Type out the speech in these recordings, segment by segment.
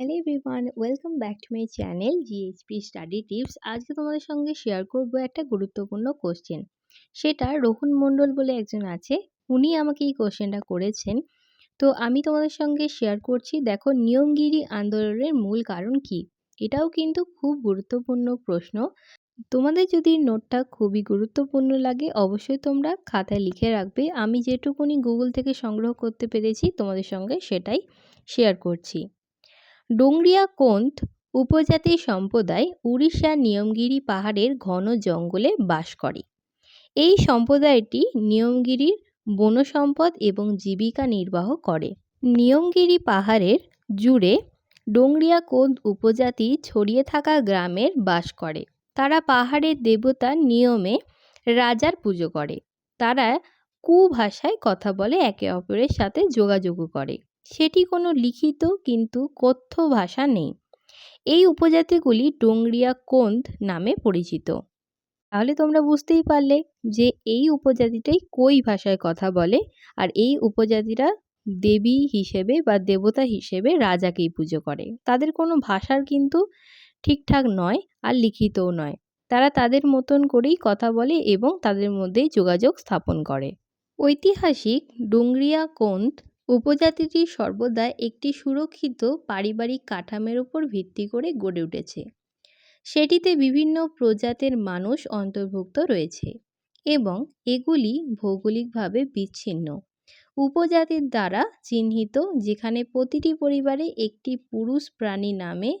Hello everyone welcome back to my channel GHP study tips আজকে তোমাদের সঙ্গে share করব একটা গুরুত্বপূর্ণ কোশ্চেন সেটা রোহন মণ্ডল বলে একজন আছে, উনি আমাকে এই কোশ্চেনটা করেছেন। তো আমি তোমাদের সঙ্গে শেয়ার করছি, দেখো নিয়মগিরি আন্দোলনের মূল কারণ কি? এটাও কিন্তু খুব গুরুত্বপূর্ণ প্রশ্ন। তোমাদের যদি নোটটা খুবই গুরুত্বপূর্ণ লাগে, অবশ্যই তোমরা খাতায় লিখে রাখবে। আমি যেটুকুনি গুগল থেকে সংগ্রহ করতে পেরেছি, তোমাদের সঙ্গে সেটাই শেয়ার করছি। ডোংরিয়া কোন্থ উপজাতি সম্প্রদায় উড়িষ্যার নিয়মগিরি পাহাড়ের ঘন জঙ্গলে বাস করে। এই সম্প্রদায়টি নিয়মগিরির বনসম্পদ এবং জীবিকা নির্বাহ করে। নিয়মগিরি পাহাড়ের জুড়ে ডোংরিয়া কোন্দ উপজাতি ছড়িয়ে থাকা গ্রামের বাস করে। তারা পাহাড়ের দেবতার নিয়মে রাজার পুজো করে। তারা কু ভাষায় কথা বলে একে অপরের সাথে যোগাযোগও করে। সেটি কোনো লিখিত কিন্তু কথ্য ভাষা নেই। এই উপজাতিগুলি ডোংরিয়া কোন্দ নামে পরিচিত। তাহলে তোমরা বুঝতেই পারলে যে এই উপজাতিটাই কই ভাষায় কথা বলে আর এই উপজাতিরা দেবী হিসেবে বা দেবতা হিসেবে রাজাকেই পুজো করে। তাদের কোনো ভাষার কিন্তু ঠিকঠাক নয় আর লিখিতও নয়। তারা তাদের মতন করেই কথা বলে এবং তাদের মধ্যেই যোগাযোগ স্থাপন করে। ঐতিহাসিক ডুংরিয়া কোন্দ উপজাতিটি সর্বদা একটি সুরক্ষিত পারিবারিক কাঠামের উপর ভিত্তি করে গড়ে উঠেছে। সেটিতে বিভিন্ন প্রজাতির মানুষ অন্তর্ভুক্ত রয়েছে এবং এগুলি ভৌগোলিকভাবে বিচ্ছিন্ন। উপজাতির দ্বারা চিহ্নিত, যেখানে প্রতিটি পরিবারে একটি পুরুষ প্রাণী নামে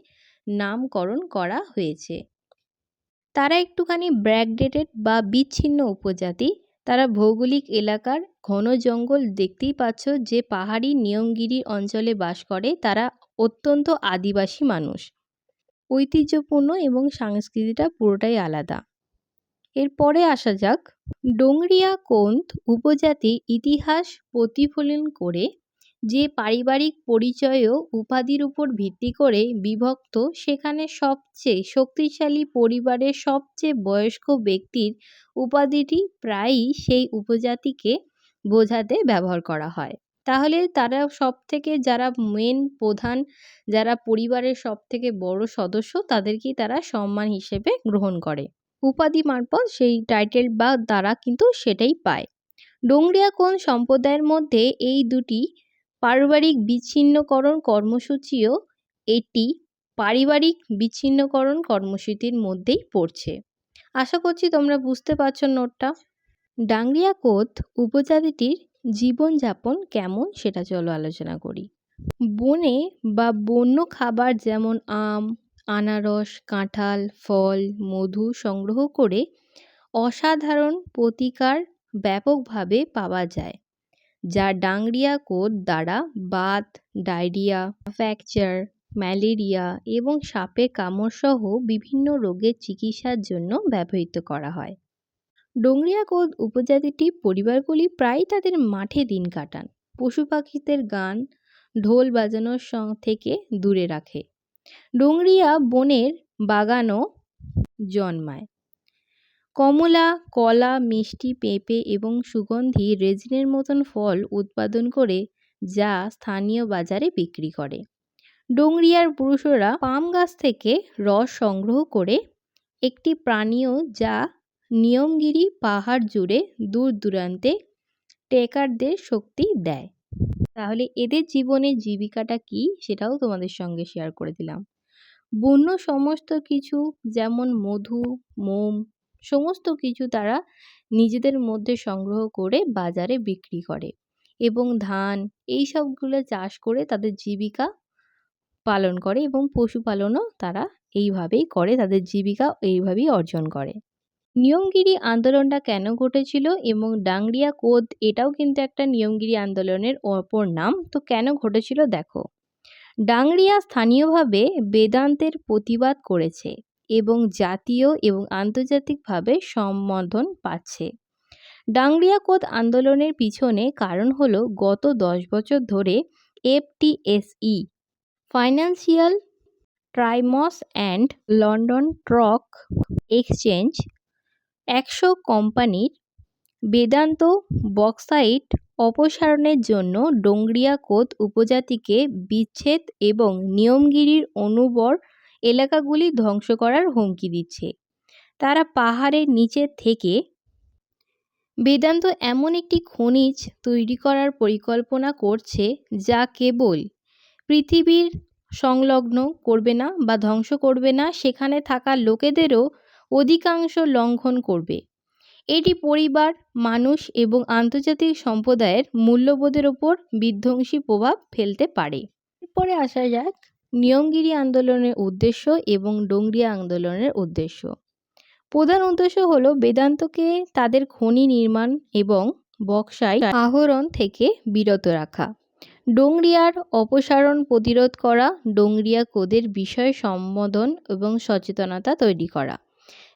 নামকরণ করা হয়েছে। তারা একটুখানি ব্র্যাকডেটেড বা বিচ্ছিন্ন উপজাতি। তারা ভৌগোলিক এলাকার ঘন জঙ্গল দেখতেই পাচ্ছ যে পাহাড়ি নিয়মগিরি অঞ্চলে বাস করে তারা অত্যন্ত আদিবাসী মানুষ। ঐতিহ্যপূর্ণ এবং সংস্কৃতিটা পুরোটাই আলাদা। এরপরে আসা যাক, ডোংরিয়া কোন্দ উপজাতির ইতিহাস প্রতিফলন করে যে পারিবারিক পরিচয় ও উপাধির উপর ভিত্তি করে বিভক্ত, সেখানে সবচেয়ে শক্তিশালী পরিবারের সবচেয়ে বয়স্ক ব্যক্তির উপাধিটি প্রায়ই সেই উপজাতিকে বোঝাতে ব্যবহার করা হয়। তাহলে তারা সব থেকে যারা মেন প্রধান, যারা পরিবারের সব থেকে বড় সদস্য, তাদেরকেই তারা সম্মান হিসেবে গ্রহণ করে। উপাধি মারফত সেই টাইটেল বা দ্বারা কিন্তু সেটাই পায়। ডোংরিয়া কোন সম্প্রদায়ের মধ্যে এই দুটি পারিবারিক বিচ্ছিন্নকরণ কর্মসূচিও এটি পারিবারিক বিচ্ছিন্নকরণ কর্মসূচির মধ্যেই পড়ছে। আশা করছি তোমরা বুঝতে পারছ নোটটা। ডাংরিয়া কোত উপজাতিটির জীবনযাপন কেমন সেটা চলো আলোচনা করি। বনে বা বন্য খাবার যেমন আম, আনারস, কাঁঠাল, ফল, মধু সংগ্রহ করে অসাধারণ প্রতিকার ব্যাপকভাবে পাওয়া যায়, যা ডাংরিয়া কোড দ্বারা বাত, ডায়রিয়া, ফ্র্যাকচার, ম্যালেরিয়া এবং সাপে কামড় সহ বিভিন্ন রোগের চিকিৎসার জন্য ব্যবহৃত করা হয়। ডোংরিয়া কোদ উপজাতিটি পরিবারগুলি প্রায়ই তাদের মাঠে দিন কাটান। পশু পাখিদের গান, ঢোল বাজানোর থেকে দূরে রাখে। ডোংরিয়া বনের বাগানও জন্মায়। কমলা, কলা, মিষ্টি, পেঁপে এবং সুগন্ধি রেজিনের মতন ফল উৎপাদন করে যা স্থানীয় বাজারে বিক্রি করে। ডোংরিয়ার পুরুষরা পাম গাছ থেকে রস সংগ্রহ করে একটি প্রাণীয় যা নিয়মগিরি পাহাড় জুড়ে দূর দূরান্তে ট্রেকারদের শক্তি দেয়। তাহলে এদের জীবনের জীবিকাটা কি সেটাও তোমাদের সঙ্গে শেয়ার করে দিলাম। বন্য সমস্ত কিছু যেমন মধু, মোম, সমস্ত কিছু তারা নিজেদের মধ্যে সংগ্রহ করে বাজারে বিক্রি করে এবং ধান এই সবগুলো চাষ করে তাদের জীবিকা পালন করে এবং পশুপালনও তারা এইভাবেই করে, তাদের জীবিকা এইভাবেই অর্জন করে। নিয়মগিরি আন্দোলনটা কেন ঘটেছিল এবং ডাংরিয়া কোদ এটাও কিন্তু একটা নিয়মগিরি আন্দোলনের অপর নাম। তো কেন ঘটেছিল দেখো। ডাংরিয়া স্থানীয়ভাবে বেদান্তের প্রতিবাদ করেছে এবং জাতীয় এবং আন্তর্জাতিকভাবে সম্বোধন পাচ্ছে। ডাংরিয়া কোদ আন্দোলনের পিছনে কারণ হলো গত দশ বছর ধরে FTSE, financial times and London ট্রক exchange একশো কোম্পানির বেদান্ত বক্সাইট অপসারণের জন্য ডোংরিয়া কোত উপজাতিকে বিচ্ছেদ এবং নিয়মগিরির অনুবর এলাকাগুলি ধ্বংস করার হুমকি দিচ্ছে। তারা পাহাড়ের নিচে থেকে বেদান্ত এমন একটি খনিজ তৈরি করার পরিকল্পনা করছে যা কেবল পৃথিবীর সংলগ্ন করবে না বা ধ্বংস করবে না, সেখানে থাকা লোকেদেরও অধিকাংশ লঙ্ঘন করবে। এটি পরিবার, মানুষ এবং আন্তর্জাতিক সম্প্রদায়ের মূল্যবোধের ওপর বিধ্বংসী প্রভাব ফেলতে পারে। এরপরে আসা যাক নিয়মগিরি আন্দোলনের উদ্দেশ্য এবং ডোংরিয়া আন্দোলনের উদ্দেশ্য। প্রধান উদ্দেশ্য হল বেদান্তকে তাদের খনি নির্মাণ এবং বক্সাই আহরণ থেকে বিরত রাখা। ডোংরিয়ার অপসারণ প্রতিরোধ করা, ডোংরিয়া কোদের বিষয় সম্বোধন এবং সচেতনতা তৈরি করা।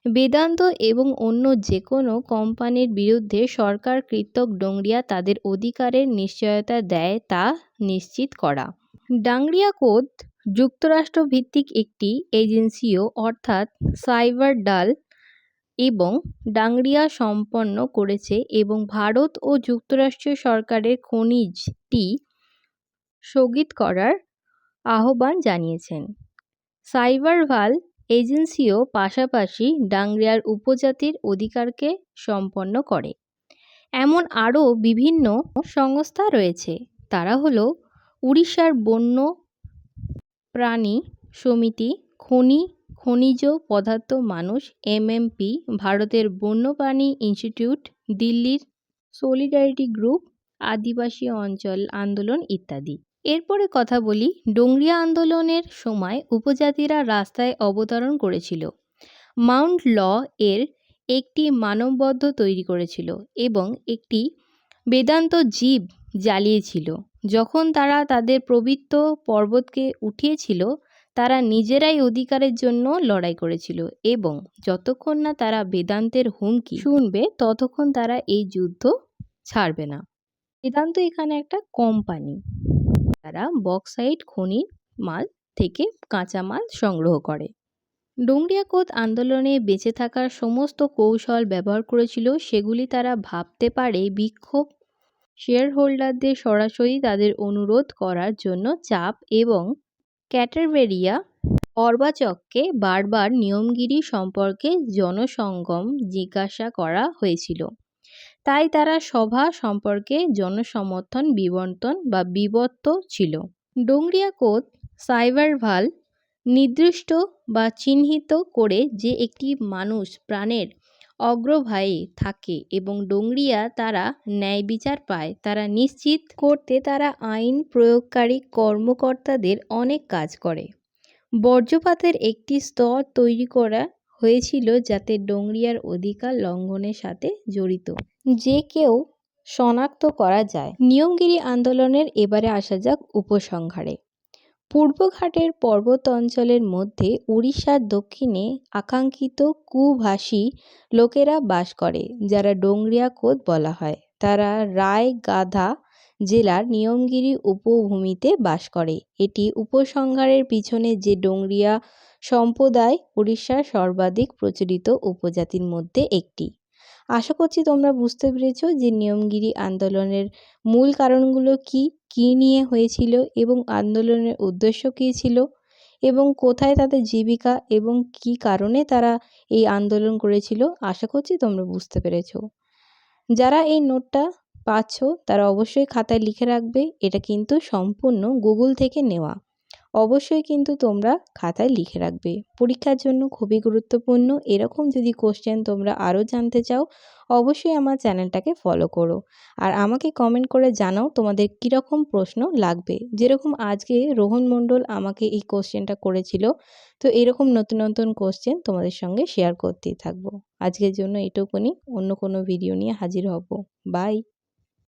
বেদান্ত এবং অন্য যে কোনো কোম্পানির বিরুদ্ধে সরকার কৃতক ডোংরিয়া তাদের অধিকারের নিশ্চয়তা দেয় তা নিশ্চিত করা। ডাংরিয়া কোদ যুক্তরাষ্ট্র ভিত্তিক একটি এজেন্সিও অর্থাৎ সাইবার ডাল এবং ডাংরিয়া সম্পন্ন করেছে এবং ভারত ও যুক্তরাষ্ট্রীয় সরকারের খনিজটি স্থগিত করার আহ্বান জানিয়েছেন। সাইবার ভালো এজেন্সিও পাশাপাশি ডাংরিয়ার উপজাতির অধিকারকে সম্পন্ন করে। এমন আরও বিভিন্ন সংস্থা রয়েছে। তারা হলো উড়িষ্যার বন্য প্রাণী সমিতি, খনি, খনিজ পদার্থ মানুষ, এমএমপি, ভারতের বন্যপ্রাণী ইনস্টিটিউট, দিল্লির সলিডারিটি গ্রুপ, আদিবাসী অঞ্চল আন্দোলন ইত্যাদি। এরপরে কথা বলি ডোংরিয়া আন্দোলনের সময় উপজাতিরা রাস্তায় অবতরণ করেছিল। মাউন্ট ল এর একটি মানববদ্ধ তৈরি করেছিল এবং একটি বেদান্ত জীব জ্বালিয়েছিল। যখন তারা তাদের পবিত্র পর্বতকে উঠিয়েছিল, তারা নিজেরাই অধিকারের জন্য লড়াই করেছিল এবং যতক্ষণ না তারা বেদান্তের হুমকি শুনবে, ততক্ষণ তারা এই যুদ্ধ ছাড়বে না। বেদান্ত এখানে একটা কোম্পানি। তারা বক্সাইট খনির মাল থেকে কাঁচামাল সংগ্রহ করে। ডোংরিয়া কোদ আন্দোলনে বেঁচে থাকার সমস্ত কৌশল ব্যবহার করেছিল, সেগুলি তারা ভাবতে পারে বিক্ষোভ শেয়ার হোল্ডারদের সরাসরি তাদের অনুরোধ করার জন্য চাপ এবং ক্যাটারবেরিয়া অর্বাচককে বারবার নিয়মগিরি সম্পর্কে জনসঙ্গম জিজ্ঞাসা করা হয়েছিল। তাই তারা সভা সম্পর্কে জনসমর্থন, বিবর্তন বা বিবর্ত ছিল। ডোংরিয়া কোদ, সাইবারভাল, নির্দিষ্ট বা চিহ্নিত করে যে একটি মানুষ প্রাণের অগ্রভাগে থাকে এবং ডোংরিয়া তারা ন্যায় বিচার পায়, তারা নিশ্চিত করতে তারা আইন প্রয়োগকারী কর্মকর্তাদের অনেক কাজ করে। বর্জ্যপাতের একটি স্তর তৈরি করা হয়েছিল যাতে ডোংরিয়ার অধিকার লঙ্ঘনের সাথে জড়িত। যে কেউ শনাক্ত করা যায়। নিয়মগিরি আন্দোলনের এবারে আসা যাক উপসংহারে। পূর্বঘাটের পর্বত অঞ্চলের মধ্যে উড়িষ্যার দক্ষিণে আকাঙ্ক্ষিত কুভাষী লোকেরা বাস করে, যারা ডোংরিয়া কোদ বলা হয়। তারা রায়গাধা জেলার নিয়মগিরি উপভূমিতে বাস করে। এটি উপসংহারের পিছনে যে ডোংরিয়া সম্প্রদায় উড়িষ্যার সর্বাধিক প্রচলিত উপজাতির মধ্যে একটি। আশা করছি তোমরা বুঝতে পেরেছ যে নিয়মগিরি আন্দোলনের মূল কারণগুলো কি, কী নিয়ে হয়েছিল এবং আন্দোলনের উদ্দেশ্য কী ছিল এবং কোথায় তাদের জীবিকা এবং কী কারণে তারা এই আন্দোলন করেছিল, আশা করছি তোমরা বুঝতে পেরেছ। যারা এই নোটটা পাচ্ছ তারা অবশ্যই খাতায় লিখে রাখবে, এটা কিন্তু সম্পূর্ণ গুগল থেকে নেওয়া। অবশ্যই কিন্তু তোমরা খাতায় লিখে রাখবে। পরীক্ষার জন্য খুবই গুরুত্বপূর্ণ। এরকম যদি কোশ্চেন তোমরা আরও জানতে চাও, অবশ্যই আমার চ্যানেলটাকে ফলো করো। আর আমাকে কমেন্ট করে জানাও তোমাদের কীরকম প্রশ্ন লাগবে। যেরকম আজকে রোহন মণ্ডল আমাকে এই কোশ্চেনটা করেছিল, তো এরকম নতুন নতুন কোশ্চেন তোমাদের সঙ্গে শেয়ার করতেই থাকব। আজকের জন্য এটুকুনি। অন্য কোনো ভিডিও নিয়ে হাজির হব। বাই